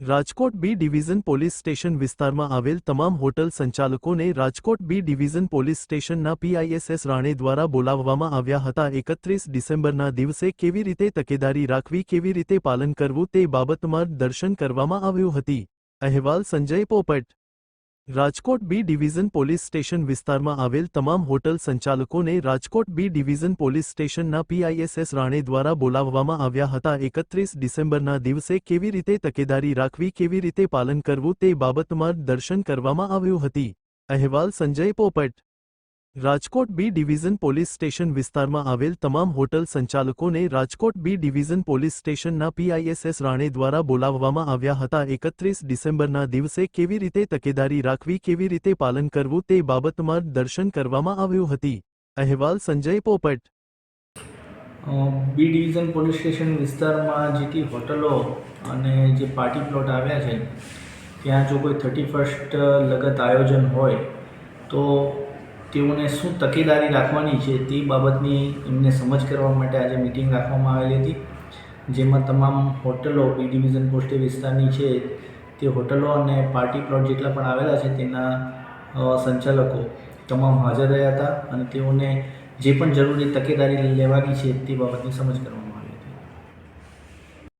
Rajkot B division police station વિસ્તારમાં આવેલ તમામ હોટલ સંચાલકોને રાજકોટ બી ડિવિઝન પોલીસ સ્ટેશનના પીઆઈએસએસ રાણે દ્વારા બોલાવવામાં આવ્યા હતા. એકત્રીસ ડિસેમ્બરના દિવસે કેવી રીતે તકેદારી રાખવી, કેવી રીતે પાલન કરવું તે બાબતમાં દર્શન કરવામાં આવ્યું હતી. અહેવાલ Sanjay Popat Rajkot B division police station વિસ્તારમાં આવેલ તમામ હોટલ સંચાલકોને રાજકોટ બી ડિવિઝન પોલીસ સ્ટેશનના પીઆઈએસએસ રાણે દ્વારા બોલાવવામાં આવ્યા હતા. એકત્રીસ ડિસેમ્બરના દિવસે કેવી રીતે તકેદારી રાખવી, કેવી રીતે પાલન કરવું તે બાબતમાં દર્શન કરવામાં આવ્યું હતી. અહેવાલ Sanjay Popat Rajkot B division police station વિસ્તારમાં આવેલ તમામ હોટલ સંચાલકોને રાજકોટ બી ડિવિઝન પોલીસ સ્ટેશનના પીઆઈએસએસ રાણે દ્વારા બોલાવવામાં આવ્યા હતા. એકત્રીસ ડિસેમ્બરના દિવસે કેવી રીતે તકેદારી રાખવી, કેવી રીતે પાલન કરવું તે બાબતમાં દર્શન કરવામાં આવ્યું હતી. અહેવાલ સંજય પોપટ. બી ડિવિઝન પોલીસ સ્ટેશન વિસ્તારમાં જેટલી હોટલો અને જે પાર્ટી પ્લોટ આવ્યા છે, ત્યાં જો કોઈ થર્ટી ફર્સ્ટ લગત આયોજન હોય, તો તેઓને શું તકેદારી રાખવાની છે તે બાબતની એમને સમજ કરવા માટે આજે મિટિંગ રાખવામાં આવેલી હતી. જેમાં તમામ હોટલો બી ડિવિઝન પોસ્ટે વિસ્તારની છે તે હોટલો અને પાર્ટી પ્લોટ જેટલા પણ આવેલા છે તેના સંચાલકો તમામ હાજર રહ્યા હતા અને તેઓને જે પણ જરૂરી તકેદારી લેવાની છે તે બાબતની સમજ કરવામાં